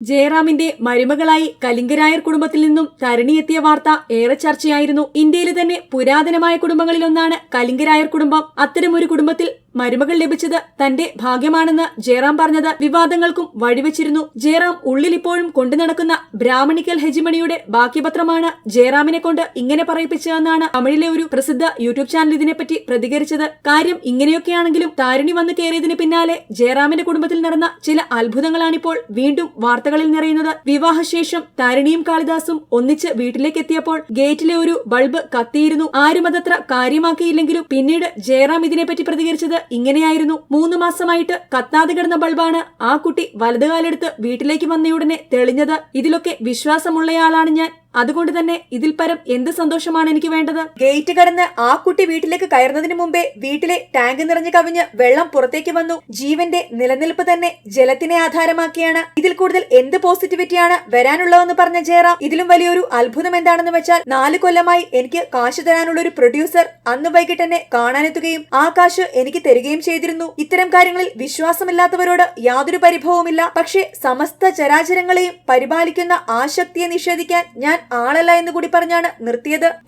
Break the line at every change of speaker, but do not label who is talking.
ജയറാമിന്റെ മരുമകളായി കലിംഗരായർ കുടുംബത്തിൽ നിന്നും തരണി എത്തിയ വാർത്ത ഏറെ ചർച്ചയായിരുന്നു. ഇന്ത്യയിലെ തന്നെ പുരാതനമായ കുടുംബങ്ങളിലൊന്നാണ് കലിംഗരായർ കുടുംബം. അത്തരമൊരു കുടുംബത്തിൽ മരുമകൾ ലഭിച്ചത് തന്റെ ഭാഗ്യമാണെന്ന് ജയറാം പറഞ്ഞത് വിവാദങ്ങൾക്കും വഴിവെച്ചിരുന്നു. ജയറാം ഉള്ളിൽ ഇപ്പോഴും കൊണ്ടു നടക്കുന്ന ബ്രാഹ്മണിക്കൽ ഹെജിമണിയുടെ ബാക്കിപത്രമാണ് ജയറാമിനെ കൊണ്ട് ഇങ്ങനെ പറയിപ്പിച്ചതെന്നാണ് തമിഴിലെ ഒരു പ്രസിദ്ധ യൂട്യൂബ് ചാനൽ ഇതിനെപ്പറ്റി പ്രതികരിച്ചത്. കാര്യം ഇങ്ങനെയൊക്കെയാണെങ്കിലും താരിണി വന്നു കയറിയതിന് പിന്നാലെ ജയറാമിന്റെ കുടുംബത്തിൽ നടന്ന ചില അത്ഭുതങ്ങളാണിപ്പോൾ വീണ്ടും വാർത്തകളിൽ നിറയുന്നത്. വിവാഹശേഷം താരിണിയും കാളിദാസും ഒന്നിച്ച് വീട്ടിലേക്ക് എത്തിയപ്പോൾ ഗേറ്റിലെ ഒരു ബൾബ് കത്തിയിരുന്നു. ആരും അതത്ര കാര്യമാക്കിയില്ലെങ്കിലും പിന്നീട് ജയറാം ഇതിനെപ്പറ്റി പ്രതികരിച്ചത് ഇങ്ങനെയായിരുന്നു മൂന്ന് മാസമായിട്ട് കത്താതെ കിടന്ന ബൾബാണ് ആ കുട്ടി വലതുകാലെടുത്ത് വീട്ടിലേക്ക് വന്നയുടനെ തെളിഞ്ഞത്. ഇതിലൊക്കെ വിശ്വാസമുള്ളയാളാണ് ഞാൻ. അതുകൊണ്ട് തന്നെ ഇതിൽ പരം എന്ത് സന്തോഷമാണ് എനിക്ക് വേണ്ടത്? ഗേറ്റ് കടന്ന് ആ കുട്ടി വീട്ടിലേക്ക് കയറുന്നതിന് മുമ്പേ വീട്ടിലെ ടാങ്ക് നിറഞ്ഞു കവിഞ്ഞ് വെള്ളം പുറത്തേക്ക് വന്നു. ജീവന്റെ നിലനിൽപ്പ് തന്നെ ജലത്തിനെ ആധാരമാക്കിയാണ്. ഇതിൽ കൂടുതൽ എന്ത് പോസിറ്റിവിറ്റിയാണ് വരാനുള്ളതെന്ന് പറഞ്ഞ ജയറാം ഇതിലും വലിയൊരു അത്ഭുതം എന്താണെന്ന് വെച്ചാൽ നാല് കൊല്ലമായി എനിക്ക് കാശ് തരാനുള്ള ഒരു പ്രൊഡ്യൂസർ അന്ന് വൈകിട്ട് എന്നെ കാണാനെത്തുകയും ആ കാശ് എനിക്ക് തരികയും ചെയ്തിരുന്നു. ഇത്തരം കാര്യങ്ങളിൽ വിശ്വാസമില്ലാത്തവരോട് യാതൊരു പരിഭവവുമില്ല. പക്ഷേ സമസ്ത ചരാചരങ്ങളെയും പരിപാലിക്കുന്ന ആ ശക്തിയെ നിഷേധിക്കാൻ ഞാൻ ആളല്ല എന്ന് കൂടി പറഞ്ഞാണ് നിർത്തിയത്.